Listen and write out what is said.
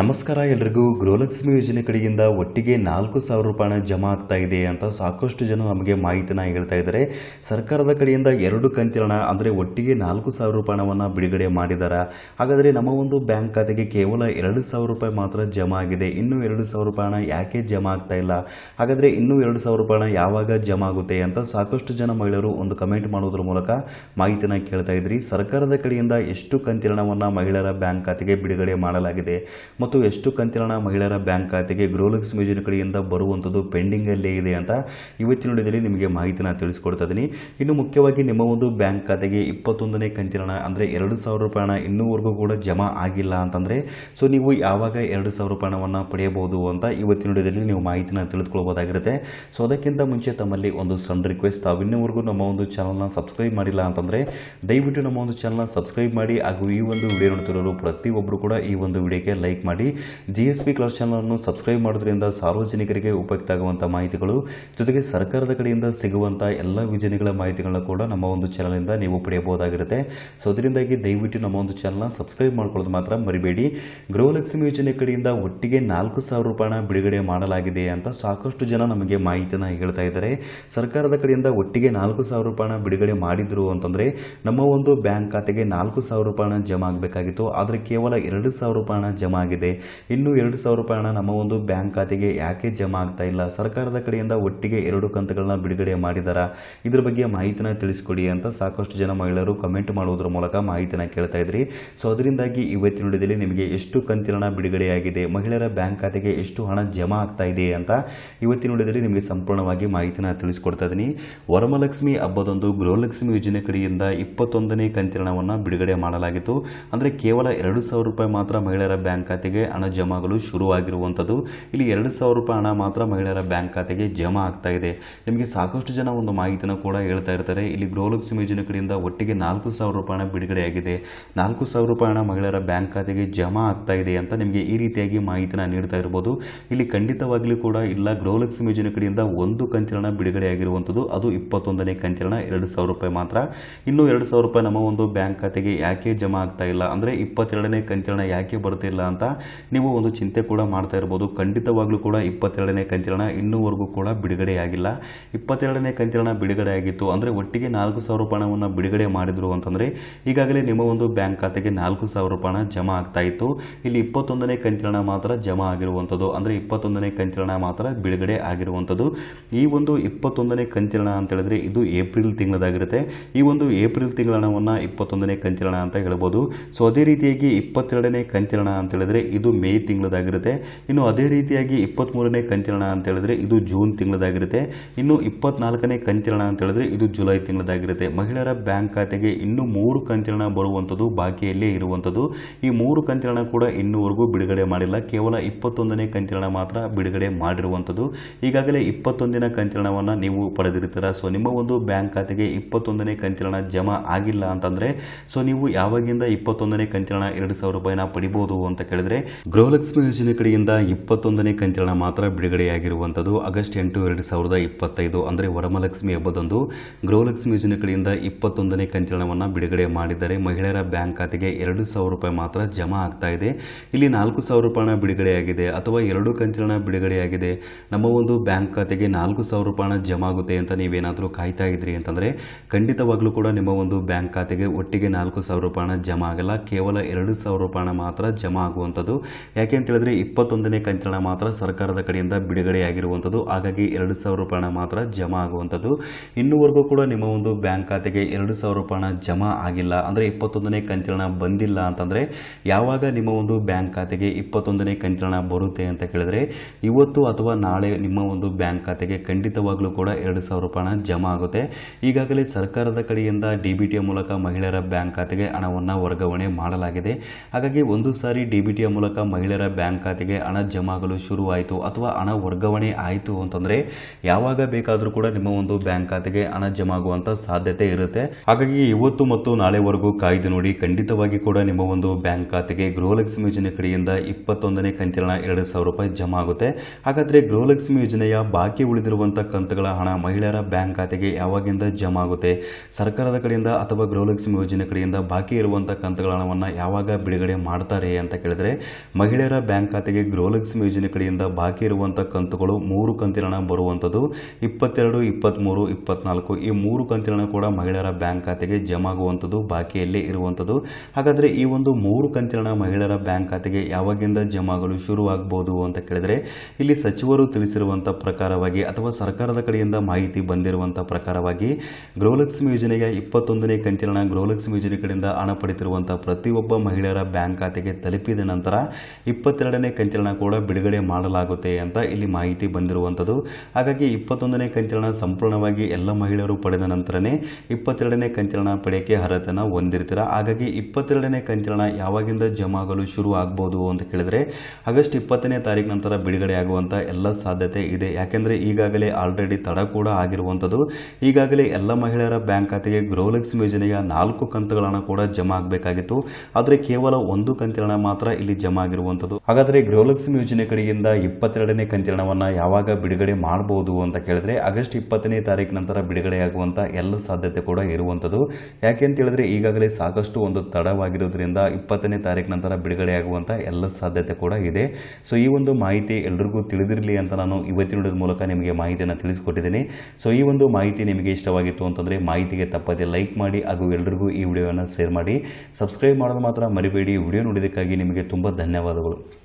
ನಮಸ್ಕಾರ ಎಲ್ರಿಗೂ. ಗೃಹಲಕ್ಷ್ಮಿ ಯೋಜನೆ ಕಡೆಯಿಂದ ಒಟ್ಟಿಗೆ ನಾಲ್ಕು ಸಾವಿರ ರೂಪಾಯಿ ಜಮಾ ಆಗ್ತಾ ಇದೆ ಅಂತ ಸಾಕಷ್ಟು ಜನ ನಮಗೆ ಮಾಹಿತಿನ ಹೇಳ್ತಾ ಇದ್ದಾರೆ. ಸರ್ಕಾರದ ಕಡೆಯಿಂದ ಎರಡು ಕಂತಿನ ಅಂದರೆ ಒಟ್ಟಿಗೆ ನಾಲ್ಕು ಸಾವಿರ ರೂಪಾಯಿ ಹಣವನ್ನು ಬಿಡುಗಡೆ ಮಾಡಿದ್ದಾರೆ ಹಾಗಾದರೆ ನಮ್ಮ ಒಂದು ಬ್ಯಾಂಕ್ ಖಾತೆಗೆ ಕೇವಲ ಎರಡು ಸಾವಿರ ರೂಪಾಯಿ ಮಾತ್ರ ಜಮಾ ಆಗಿದೆ. ಇನ್ನೂ ಎರಡು ಸಾವಿರ ರೂಪಾಯಿ ಯಾಕೆ ಜಮಾ ಆಗ್ತಾ ಇಲ್ಲ? ಹಾಗಾದರೆ ಇನ್ನೂ ಎರಡು ಸಾವಿರ ರೂಪಾಯಿ ಯಾವಾಗ ಜಮಾ ಆಗುತ್ತೆ ಅಂತ ಸಾಕಷ್ಟು ಜನ ಮಹಿಳೆಯರು ಒಂದು ಕಮೆಂಟ್ ಮಾಡೋದ್ರ ಮೂಲಕ ಮಾಹಿತಿನ ಕೇಳ್ತಾ ಇದ್ರಿ. ಸರ್ಕಾರದ ಕಡೆಯಿಂದ ಎಷ್ಟು ಕಂತಿರಣವನ್ನು ಮಹಿಳೆಯರ ಬ್ಯಾಂಕ್ ಖಾತೆಗೆ ಬಿಡುಗಡೆ ಮಾಡಲಾಗಿದೆ. ಮತ್ತು ಎಷ್ಟು ಕಂತಿನ ಮಹಿಳೆಯರ ಬ್ಯಾಂಕ್ ಖಾತೆಗೆ ಗೃಹಲಕ್ಷ್ಮಿ ಯೋಜನೆ ಕಡೆಯಿಂದ ಬರುವಂಥದ್ದು ಪೆಂಡಿಂಗಲ್ಲೇ ಇದೆ ಅಂತ ಇವತ್ತಿನ ವಿಡಿಯೋದಲ್ಲಿ ನಿಮಗೆ ಮಾಹಿತಿನ ತಿಳಿಸ್ಕೊಡ್ತಾ ಇದ್ದೀನಿ. ಇನ್ನು ಮುಖ್ಯವಾಗಿ ನಿಮ್ಮ ಒಂದು ಬ್ಯಾಂಕ್ ಖಾತೆಗೆ ಇಪ್ಪತ್ತೊಂದನೇ ಕಂತಿನ ಅಂದರೆ ಎರಡು ಸಾವಿರ ರೂಪಾಯಿ ಹಣ ಇನ್ನೂವರೆಗೂ ಕೂಡ ಜಮಾ ಆಗಿಲ್ಲ ಅಂತಂದರೆ, ಸೊ ನೀವು ಯಾವಾಗ ಎರಡು ಸಾವಿರ ರೂಪಾಯಿ ಹಣವನ್ನು ಪಡೆಯಬಹುದು ಅಂತ ಇವತ್ತಿನ ವಿಡಿಯೋದಲ್ಲಿ ನೀವು ಮಾಹಿತಿನ ತಿಳಿದುಕೊಳ್ಬೋದಾಗಿರುತ್ತೆ. ಸೊ ಅದಕ್ಕಿಂತ ಮುಂಚೆ ತಮ್ಮಲ್ಲಿ ಒಂದು ಸಣ್ಣ ರಿಕ್ವೆಸ್ಟ್ ತಾವು ಇನ್ನೂವರೆಗೂ ನಮ್ಮ ಒಂದು ಚಾನಲ್ನ ಸಬ್ಸ್ಕ್ರೈಬ್ ಮಾಡಿಲ್ಲ ಅಂತಂದರೆ, ದಯವಿಟ್ಟು ನಮ್ಮ ಒಂದು ಚಾನಲ್ನ ಸಬ್ಸ್ಕ್ರೈಬ್ ಮಾಡಿ ಹಾಗೂ ಈ ಒಂದು ವಿಡಿಯೋ ನೋಡ್ತಿರೋರು ಪ್ರತಿಯೊಬ್ಬರು ಕೂಡ ಈ ಒಂದು ವಿಡಿಯೋಗೆ ಲೈಕ್ ಮಾಡಿ. ಜಿ ಎಸ್ ಪಿ ಕ್ಲಾಸ್ ಚಾನಲನ್ನು ಸಬ್ಸ್ಕ್ರೈಬ್ ಮಾಡೋದ್ರಿಂದ ಸಾರ್ವಜನಿಕರಿಗೆ ಉಪಯುಕ್ತ ಆಗುವಂಥ ಮಾಹಿತಿಗಳು, ಜೊತೆಗೆ ಸರ್ಕಾರದ ಕಡೆಯಿಂದ ಸಿಗುವಂಥ ಎಲ್ಲ ಯೋಜನೆಗಳ ಮಾಹಿತಿಗಳನ್ನ ಕೂಡ ನಮ್ಮ ಒಂದು ಚಾನಲಿಂದ ನೀವು ಪಡೆಯಬಹುದಾಗಿರುತ್ತೆ. ಸೊ ಅದರಿಂದಾಗಿ ದಯವಿಟ್ಟು ನಮ್ಮ ಒಂದು ಚಾನಲ್ನ ಸಬ್ಸ್ಕ್ರೈಬ್ ಮಾಡ್ಕೊಳ್ಳೋದು ಮಾತ್ರ ಮರಿಬೇಡಿ. ಗೃಹಲಕ್ಷ್ಮಿ ಯೋಜನೆ ಕಡೆಯಿಂದ ಒಟ್ಟಿಗೆ ನಾಲ್ಕು ಸಾವಿರ ರೂಪಾಯಿನ ಬಿಡುಗಡೆ ಮಾಡಲಾಗಿದೆ ಅಂತ ಸಾಕಷ್ಟು ಜನ ನಮಗೆ ಮಾಹಿತಿನ ಹೇಳ್ತಾ ಇದ್ದಾರೆ. ಸರ್ಕಾರದ ಕಡೆಯಿಂದ ಒಟ್ಟಿಗೆ ನಾಲ್ಕು ಸಾವಿರ ರೂಪಾಯಿನ ಬಿಡುಗಡೆ ಮಾಡಿದ್ರು ಅಂತಂದರೆ ನಮ್ಮ ಒಂದು ಬ್ಯಾಂಕ್ ಖಾತೆಗೆ ನಾಲ್ಕು ಸಾವಿರ ರೂಪಾಯಿನ ಜಮಾ ಆಗಬೇಕಾಗಿತ್ತು. ಆದರೆ ಕೇವಲ ಎರಡು ಸಾವಿರ ರೂಪಾಯಿನ ಜಮಾ ಇನ್ನು ಎರಡು ಸಾವಿರ ರೂಪಾಯಿ ಹಣ ನಮ್ಮ ಒಂದು ಬ್ಯಾಂಕ್ ಖಾತೆಗೆ ಯಾಕೆ ಜಮಾ ಆಗ್ತಾ ಇಲ್ಲ? ಸರ್ಕಾರದ ಕಡೆಯಿಂದ ಒಟ್ಟಿಗೆ ಎರಡು ಕಂತುಗಳನ್ನ ಬಿಡುಗಡೆ ಮಾಡಿದಾರ? ಇದ್ರ ಬಗ್ಗೆ ಮಾಹಿತಿನ ತಿಳಿಸ್ಕೊಡಿ ಅಂತ ಸಾಕಷ್ಟು ಜನ ಮಹಿಳೆಯರು ಕಮೆಂಟ್ ಮಾಡುವುದರ ಮೂಲಕ ಮಾಹಿತಿನ ಕೇಳ್ತಾ ಇದ್ರಿ. ಸೊ ಅದರಿಂದಾಗಿ ಇವತ್ತಿನ ವಿಡಿಯೋದಲ್ಲಿ ನಿಮಗೆ ಎಷ್ಟು ಕಂತಿನ ಬಿಡುಗಡೆಯಾಗಿದೆ ಮಹಿಳೆಯರ ಬ್ಯಾಂಕ್ ಖಾತೆಗೆ ಎಷ್ಟು ಹಣ ಜಮಾ ಆಗ್ತಾ ಇದೆ ಅಂತ ಇವತ್ತಿನ ವಿಡಿಯೋದಲ್ಲಿ ನಿಮಗೆ ಸಂಪೂರ್ಣವಾಗಿ ಮಾಹಿತಿನ ತಿಳಿಸ್ಕೊಡ್ತಾ ಇದ್ದೀನಿ. ವರಮಲಕ್ಷ್ಮಿ ಹಬ್ಬದೊಂದು ಗೃಹಲಕ್ಷ್ಮಿ ಯೋಜನೆ ಕಡೆಯಿಂದ ಇಪ್ಪತ್ತೊಂದನೇ ಕಂತಿನ ಬಿಡುಗಡೆ ಮಾಡಲಾಗಿತ್ತು. ಅಂದರೆ ಕೇವಲ ಎರಡು ಸಾವಿರ ರೂಪಾಯಿ ಮಾತ್ರ ಮಹಿಳೆಯರ ಬ್ಯಾಂಕ್ ಖಾತೆಗೆ ಹಣ ಜಮಾಗಲು ಶುರುವಾಗಿರುವಂಥದ್ದು ಇಲ್ಲಿ ಎರಡು ಸಾವಿರ ರೂಪಾಯಿ ಹಣ ಮಾತ್ರ ಮಹಿಳೆಯರ ಬ್ಯಾಂಕ್ ಖಾತೆಗೆ ಜಮಾ ಆಗ್ತಾ ಇದೆ. ನಿಮಗೆ ಸಾಕಷ್ಟು ಜನ ಒಂದು ಮಾಹಿತಿನ ಕೂಡ ಹೇಳ್ತಾ ಇರ್ತಾರೆ. ಇಲ್ಲಿ ಗೃಹಲಕ್ಷ್ಮಿ ಯೋಜನೆ ಕಡೆಯಿಂದ ಒಟ್ಟಿಗೆ ನಾಲ್ಕು ಸಾವಿರ ರೂಪಾಯಿ ಹಣ ಬಿಡುಗಡೆಯಾಗಿದೆ. ನಾಲ್ಕು ಸಾವಿರ ರೂಪಾಯಿ ಹಣ ಮಹಿಳೆಯರ ಬ್ಯಾಂಕ್ ಖಾತೆಗೆ ಜಮಾ ಆಗ್ತಾ ಇದೆ ಅಂತ ನಿಮಗೆ ಈ ರೀತಿಯಾಗಿ ಮಾಹಿತಿನ ನೀಡ್ತಾ ಇರ್ಬೋದು. ಇಲ್ಲಿ ಖಂಡಿತವಾಗಲೂ ಕೂಡ ಇಲ್ಲ. ಗೃಹಲಕ್ಷ್ಮಿ ಯೋಜನೆ ಕಡೆಯಿಂದ ಒಂದು ಕಂಚಿನ ಬಿಡುಗಡೆಯಾಗಿರುವಂಥದ್ದು ಅದು ಇಪ್ಪತ್ತೊಂದನೇ ಹಣ, ಎರಡು ಸಾವಿರ ರೂಪಾಯಿ ಮಾತ್ರ. ಇನ್ನು ಎರಡು ಸಾವಿರ ರೂಪಾಯಿ ನಮ್ಮ ಒಂದು ಬ್ಯಾಂಕ್ ಖಾತೆಗೆ ಯಾಕೆ ಜಮಾ ಆಗ್ತಾ ಇಲ್ಲ? ಅಂದರೆ ಇಪ್ಪತ್ತೆರಡನೇ ಹಣ ಯಾಕೆ ಬರ್ತಿಲ್ಲ ಅಂತ ನೀವು ಒಂದು ಚಿಂತೆ ಕೂಡ ಮಾಡ್ತಾ ಇರ್ಬೋದು. ಖಂಡಿತವಾಗ್ಲೂ ಕೂಡ ಇಪ್ಪತ್ತೆರಡನೇ ಕಂತಿರಣ ಇನ್ನೂವರೆಗೂ ಕೂಡ ಬಿಡುಗಡೆಯಾಗಿಲ್ಲ ಇಪ್ಪತ್ತೆರಡನೇ ಕಂತಿರಣ ಬಿಡುಗಡೆ ಆಗಿತ್ತು. ಅಂದರೆ ಒಟ್ಟಿಗೆ ನಾಲ್ಕು ಸಾವಿರ ರೂಪಾಯಿ ಹಣವನ್ನು ಬಿಡುಗಡೆ ಮಾಡಿದ್ರು ಅಂತಂದರೆ ಈಗಾಗಲೇ ನಿಮ್ಮ ಒಂದು ಬ್ಯಾಂಕ್ ಖಾತೆಗೆ ನಾಲ್ಕು ಸಾವಿರ ರೂಪಾಯಿ ಹಣ ಜಮಾ ಆಗ್ತಾ ಇತ್ತು. ಇಲ್ಲಿ ಇಪ್ಪತ್ತೊಂದನೇ ಕಂತಿರಣ ಮಾತ್ರ ಜಮಾ ಆಗಿರುವಂಥದ್ದು ಅಂದರೆ ಇಪ್ಪತ್ತೊಂದನೇ ಕಂತಿರಣ ಮಾತ್ರ ಬಿಡುಗಡೆ ಆಗಿರುವಂಥದ್ದು ಈ ಒಂದು ಇಪ್ಪತ್ತೊಂದನೇ ಕಂತಿರಣ ಅಂತ ಹೇಳಿದ್ರೆ ಇದು ಏಪ್ರಿಲ್ ತಿಂಗಳದಾಗಿರುತ್ತೆ. ಈ ಒಂದು ಏಪ್ರಿಲ್ ತಿಂಗಳ ಹಣವನ್ನು ಇಪ್ಪತ್ತೊಂದನೇ ಕಂತಿರಣ ಅಂತ ಹೇಳ್ಬೋದು. ಸೊ, ಅದೇ ರೀತಿಯಾಗಿ ಇಪ್ಪತ್ತೆರಡನೇ ಕಂತಿರಣ ಅಂತ ಹೇಳಿದ್ರೆ ಇದು ಮೇ ತಿಂಗಳದಾಗಿರುತ್ತೆ. ಇನ್ನು ಅದೇ ರೀತಿಯಾಗಿ ಇಪ್ಪತ್ತ್ ಮೂರನೇ ಹಣ ಅಂತ ಹೇಳಿದ್ರೆ ಇದು ಜೂನ್ ತಿಂಗಳದಾಗಿರುತ್ತೆ. ಇನ್ನು ಇಪ್ಪತ್ನಾಲ್ಕನೇ ಕಂತಿನ ಅಂತ ಹೇಳಿದ್ರೆ ಇದು ಜುಲೈ ತಿಂಗಳದಾಗಿರುತ್ತೆ. ಮಹಿಳೆಯರ ಬ್ಯಾಂಕ್ ಖಾತೆಗೆ ಇನ್ನು ಮೂರು ಕಂತಿನ ಬರುವಂಥದ್ದು ಬಾಕಿಯಲ್ಲೇ ಇರುವಂಥದ್ದು. ಈ ಮೂರು ಕಂತಿನ ಕೂಡ ಇನ್ನೂವರೆಗೂ ಬಿಡುಗಡೆ ಮಾಡಿಲ್ಲ. ಕೇವಲ ಇಪ್ಪತ್ತೊಂದನೇ ಕಂತಿನ ಮಾತ್ರ ಬಿಡುಗಡೆ ಮಾಡಿರುವಂಥದ್ದು. ಈಗಾಗಲೇ ಇಪ್ಪತ್ತೊಂದಿನ ಕಂತಿನ ನೀವು ಪಡೆದಿರ್ತೀರ? ಸೊ, ನಿಮ್ಮ ಒಂದು ಬ್ಯಾಂಕ್ ಖಾತೆಗೆ ಇಪ್ಪತ್ತೊಂದನೇ ಕಂತಿನ ಜಮಾ ಆಗಿಲ್ಲ ಅಂತಂದರೆ, ಸೊ, ನೀವು ಯಾವಾಗಿಂದ ಇಪ್ಪತ್ತೊಂದನೇ ಕಂತಿನ ಹಣ ಎರಡು ಸಾವಿರ ರೂಪಾಯಿನ ಪಡಿಬೋದು ಅಂತ ಕೇಳಿದ್ರೆ ಗೃಹಲಕ್ಷ್ಮಿ ಯೋಜನೆ ಕಡೆಯಿಂದ ಇಪ್ಪತ್ತೊಂದನೇ ಕಂತಿನ ಮಾತ್ರ ಬಿಡುಗಡೆಯಾಗಿರುವಂಥದ್ದು. ಆಗಸ್ಟ್ ಎಂಟು ಎರಡು ಸಾವಿರದ ಇಪ್ಪತ್ತೈದು ಅಂದರೆ ವರಮಲಕ್ಷ್ಮಿ ಹಬ್ಬದಂದು ಗೃಹಲಕ್ಷ್ಮಿ ಯೋಜನೆ ಕಡೆಯಿಂದ ಇಪ್ಪತ್ತೊಂದನೇ ಕಂತಿನವನ್ನು ಬಿಡುಗಡೆ ಮಾಡಿದ್ದಾರೆ ಮಹಿಳೆಯರ ಬ್ಯಾಂಕ್ ಖಾತೆಗೆ ಎರಡು ಸಾವಿರ ರೂಪಾಯಿ ಮಾತ್ರ ಜಮಾ ಆಗ್ತಾ ಇದೆ. ಇಲ್ಲಿ ನಾಲ್ಕು ಸಾವಿರ ರೂಪಾಯಿನ ಬಿಡುಗಡೆಯಾಗಿದೆ ಅಥವಾ ಎರಡು ಕಂತಿನ ಬಿಡುಗಡೆಯಾಗಿದೆ. ನಮ್ಮ ಒಂದು ಬ್ಯಾಂಕ್ ಖಾತೆಗೆ ನಾಲ್ಕು ಸಾವಿರ ರೂಪಾಯಿ ಜಮಾ ಆಗುತ್ತೆ ಅಂತ ನೀವೇನಾದರೂ ಕಾಯ್ತಾ ಇದ್ರಿ ಅಂತಂದರೆ ಖಂಡಿತವಾಗ್ಲೂ ಕೂಡ ನಿಮ್ಮ ಒಂದು ಬ್ಯಾಂಕ್ ಖಾತೆಗೆ ಒಟ್ಟಿಗೆ ನಾಲ್ಕು ಸಾವಿರ ರೂಪಾಯಿನ ಜಮಾ ಆಗಲ್ಲ. ಕೇವಲ ಎರಡು ಸಾವಿರ ರೂಪಾಯಿನ ಮಾತ್ರ ಜಮಾ ಆಗುವಂಥದ್ದು ಯಾಕೆ ಅಂತ ಹೇಳಿದ್ರೆ ಇಪ್ಪತ್ತೊಂದನೇ ಕಂತಿನ ಮಾತ್ರ ಸರ್ಕಾರದ ಕಡೆಯಿಂದ ಬಿಡುಗಡೆಯಾಗಿರುವಂಥದ್ದು ಹಾಗಾಗಿ ಎರಡು ಸಾವಿರ ರೂಪಾಯಿನ ಮಾತ್ರ ಜಮಾ ಆಗುವಂಥದ್ದು ಇನ್ನೂವರೆಗೂ ಕೂಡ ನಿಮ್ಮ ಒಂದು ಬ್ಯಾಂಕ್ ಖಾತೆಗೆ ಎರಡು ಸಾವಿರ ರೂಪಾಯಿನ ಜಮಾ ಆಗಿಲ್ಲ. ಅಂದರೆ ಇಪ್ಪತ್ತೊಂದನೇ ಕಂತಿನ ಬಂದಿಲ್ಲ ಅಂತಂದರೆ ಯಾವಾಗ ನಿಮ್ಮ ಒಂದು ಬ್ಯಾಂಕ್ ಖಾತೆಗೆ ಇಪ್ಪತ್ತೊಂದನೇ ಕಂತಿನ ಬರುತ್ತೆ ಅಂತ ಕೇಳಿದ್ರೆ ಇವತ್ತು ಅಥವಾ ನಾಳೆ ನಿಮ್ಮ ಒಂದು ಬ್ಯಾಂಕ್ ಖಾತೆಗೆ ಖಂಡಿತವಾಗಲೂ ಕೂಡ ಎರಡು ಸಾವಿರ ರೂಪಾಯಿನ ಜಮಾ ಆಗುತ್ತೆ. ಈಗಾಗಲೇ ಸರ್ಕಾರದ ಕಡೆಯಿಂದ ಡಿ ಮೂಲಕ ಮಹಿಳೆಯರ ಬ್ಯಾಂಕ್ ಖಾತೆಗೆ ಹಣವನ್ನು ವರ್ಗಾವಣೆ ಮಾಡಲಾಗಿದೆ. ಹಾಗಾಗಿ ಒಂದು ಸಾರಿ ಡಿ ಮೂಲಕ ಮಹಿಳೆಯರ ಬ್ಯಾಂಕ್ ಖಾತೆಗೆ ಹಣ ಜಮಾಗಲು ಶುರುವಾಯಿತು ಅಥವಾ ಹಣ ವರ್ಗಾವಣೆ ಆಯಿತು ಅಂತಂದರೆ ಯಾವಾಗ ಬೇಕಾದರೂ ಕೂಡ ನಿಮ್ಮ ಒಂದು ಬ್ಯಾಂಕ್ ಖಾತೆಗೆ ಹಣ ಜಮಾಗುವಂಥ ಸಾಧ್ಯತೆ ಇರುತ್ತೆ. ಹಾಗಾಗಿ ಇವತ್ತು ಮತ್ತು ನಾಳೆವರೆಗೂ ಕಾಯ್ದು ನೋಡಿ ಖಂಡಿತವಾಗಿ ಕೂಡ ನಿಮ್ಮ ಒಂದು ಬ್ಯಾಂಕ್ ಖಾತೆಗೆ ಗೃಹಲಕ್ಷ್ಮಿ ಯೋಜನೆ ಕಡೆಯಿಂದ ಇಪ್ಪತ್ತೊಂದನೇ ಕಂತಿನ ಎರಡು ಸಾವಿರ ರೂಪಾಯಿ ಜಮಾ ಆಗುತ್ತೆ ಹಾಗಾದರೆ ಗೃಹಲಕ್ಷ್ಮಿ ಯೋಜನೆಯ ಬಾಕಿ ಉಳಿದಿರುವಂಥ ಕಂತುಗಳ ಹಣ ಮಹಿಳೆಯರ ಬ್ಯಾಂಕ್ ಖಾತೆಗೆ ಯಾವಾಗಿಂದ ಜಮಾ ಆಗುತ್ತೆ ಸರ್ಕಾರದ ಕಡೆಯಿಂದ ಅಥವಾ ಗೃಹಲಕ್ಷ್ಮಿ ಯೋಜನೆ ಕಡೆಯಿಂದ ಬಾಕಿ ಇರುವಂಥ ಕಂತುಗಳ ಹಣವನ್ನು ಯಾವಾಗ ಬಿಡುಗಡೆ ಮಾಡ್ತಾರೆ ಅಂತ ಕೇಳಿದ್ರೆ ಮಹಿಳೆಯರ ಬ್ಯಾಂಕ್ ಖಾತೆಗೆ ಗೃಹಲಕ್ಷ್ಮಿ ಯೋಜನೆ ಕಡೆಯಿಂದ ಬಾಕಿ ಇರುವಂಥ ಕಂತುಗಳು ಮೂರು ಕಂತಿನ ಹಣ ಬರುವಂಥದ್ದು ಇಪ್ಪತ್ತೆರಡು ಇಪ್ಪತ್ತ್ಮೂರು ಇಪ್ಪತ್ನಾಲ್ಕು ಈ ಮೂರು ಕಂತಿನ ಕೂಡ ಮಹಿಳೆಯರ ಬ್ಯಾಂಕ್ ಖಾತೆಗೆ ಜಮಾ ಆಗುವಂಥದ್ದು ಬಾಕಿಯಲ್ಲೇ ಇರುವಂಥದ್ದು ಹಾಗಾದರೆ ಈ ಒಂದು ಮೂರು ಕಂತಿನ ಮಹಿಳೆಯರ ಬ್ಯಾಂಕ್ ಖಾತೆಗೆ ಯಾವಾಗಿಂದ ಜಮಾಗಲು ಶುರುವಾಗಬಹುದು ಅಂತ ಕೇಳಿದರೆ, ಇಲ್ಲಿ ಸಚಿವರು ತಿಳಿಸಿರುವಂಥ ಪ್ರಕಾರವಾಗಿ ಅಥವಾ ಸರ್ಕಾರದ ಕಡೆಯಿಂದ ಮಾಹಿತಿ ಬಂದಿರುವಂಥ ಪ್ರಕಾರವಾಗಿ ಗೃಹಲಕ್ಷ್ಮಿ ಯೋಜನೆಗೆ ಇಪ್ಪತ್ತೊಂದನೇ ಕಂತಿನ ಗೃಹಲಕ್ಷ್ಮಿ ಯೋಜನೆ ಕಡೆಯಿಂದ ಹಣ ಪಡೆದಿರುವಂಥ ಪ್ರತಿಯೊಬ್ಬ ಮಹಿಳೆಯರ ಬ್ಯಾಂಕ್ ಖಾತೆಗೆ ತಲುಪಿದ ನಂತರ ಇಪ್ಪತ್ತೆರಡನೇ ಕಂಚಲನ ಕೂಡ ಬಿಡುಗಡೆ ಮಾಡಲಾಗುತ್ತೆ ಅಂತ ಇಲ್ಲಿ ಮಾಹಿತಿ ಬಂದಿರುವಂಥದ್ದು. ಹಾಗಾಗಿ ಇಪ್ಪತ್ತೊಂದನೇ ಕಂಚಲನ ಸಂಪೂರ್ಣವಾಗಿ ಎಲ್ಲ ಮಹಿಳೆಯರು ಪಡೆದ ನಂತರನೇ ಇಪ್ಪತ್ತೆರಡನೇ ಕಂಚಲನ ಪಡೆಯಕ್ಕೆ ಅರ್ಹತೆನ ಹೊಂದಿರ್ತೀರ? ಹಾಗಾಗಿ ಇಪ್ಪತ್ತೆರಡನೇ ಕಂತಿನ ಯಾವಾಗಿಂದ ಜಮಾ ಆಗಲು ಶುರು ಆಗ್ಬೋದು ಅಂತ ಕೇಳಿದರೆ ಆಗಸ್ಟ್ ಇಪ್ಪತ್ತನೇ ತಾರೀಕು ನಂತರ ಬಿಡುಗಡೆ ಆಗುವಂಥ ಎಲ್ಲ ಸಾಧ್ಯತೆ ಇದೆ. ಯಾಕೆಂದರೆ ಈಗಾಗಲೇ ಆಲ್ರೆಡಿ ತಡ ಕೂಡ ಆಗಿರುವಂಥದ್ದು. ಈಗಾಗಲೇ ಎಲ್ಲ ಮಹಿಳೆಯರ ಬ್ಯಾಂಕ್ ಖಾತೆಗೆ ಗೃಹಲಕ್ಷ್ಮಿ ಯೋಜನೆಯ ನಾಲ್ಕು ಕಂತುಗಳನ್ನು ಕೂಡ ಜಮಾ ಆಗಬೇಕಾಗಿತ್ತು. ಆದರೆ ಕೇವಲ ಒಂದು ಕಂತಿನ ಮಾತ್ರ ಇಲ್ಲಿ ಜಮಾ ಆಗಿರುವಂತದ್ದು ಹಾಗಾದ್ರೆ ಗೃಹಲಕ್ಷ್ಮಿ ಯೋಜನೆ ಕಡೆಯಿಂದ ಇಪ್ಪತ್ತೆರಡನೇ ಕಂತಿನ ಯಾವಾಗ ಬಿಡುಗಡೆ ಮಾಡಬಹುದು ಅಂತ ಕೇಳಿದ್ರೆ ಆಗಸ್ಟ್ ಇಪ್ಪತ್ತನೇ ತಾರೀಕು ನಂತರ ಬಿಡುಗಡೆ ಆಗುವಂತ ಎಲ್ಲ ಸಾಧ್ಯತೆ ಕೂಡ ಇರುವಂಥದ್ದು. ಯಾಕೆ ಅಂತ ಹೇಳಿದ್ರೆ ಈಗಾಗಲೇ ಸಾಕಷ್ಟು ಒಂದು ತಡವಾಗಿರೋದ್ರಿಂದ ಇಪ್ಪತ್ತನೇ ತಾರೀಕು ನಂತರ ಬಿಡುಗಡೆ ಆಗುವಂತ ಎಲ್ಲ ಸಾಧ್ಯತೆ ಕೂಡ ಇದೆ. ಸೊ ಈ ಒಂದು ಮಾಹಿತಿ ಎಲ್ರಿಗೂ ತಿಳಿದಿರಲಿ ಅಂತ ನಾನು ಇವತ್ತಿನ ಮೂಲಕ ನಿಮಗೆ ಮಾಹಿತಿಯನ್ನು ತಿಳಿಸ್ಕೊಟ್ಟಿದ್ದೀನಿ. ಸೊ ಈ ಒಂದು ಮಾಹಿತಿ ನಿಮಗೆ ಇಷ್ಟವಾಗಿತ್ತು ಅಂತಂದರೆ ಮಾಹಿತಿಗೆ ತಪ್ಪದೆ ಲೈಕ್ ಮಾಡಿ ಹಾಗೂ ಎಲ್ರಿಗೂ ಈ ವಿಡಿಯೋವನ್ನ ಶೇರ್ ಮಾಡಿ. ಸಬ್ಸ್ಕ್ರೈಬ್ ಮಾಡೋದು ಮಾತ್ರ ಮರಿಬೇಡಿ. ವಿಡಿಯೋ ನೋಡಿದ್ದಕ್ಕಾಗಿ ನಿಮಗೆ ತುಂಬ ಧನ್ಯವಾದಗಳು.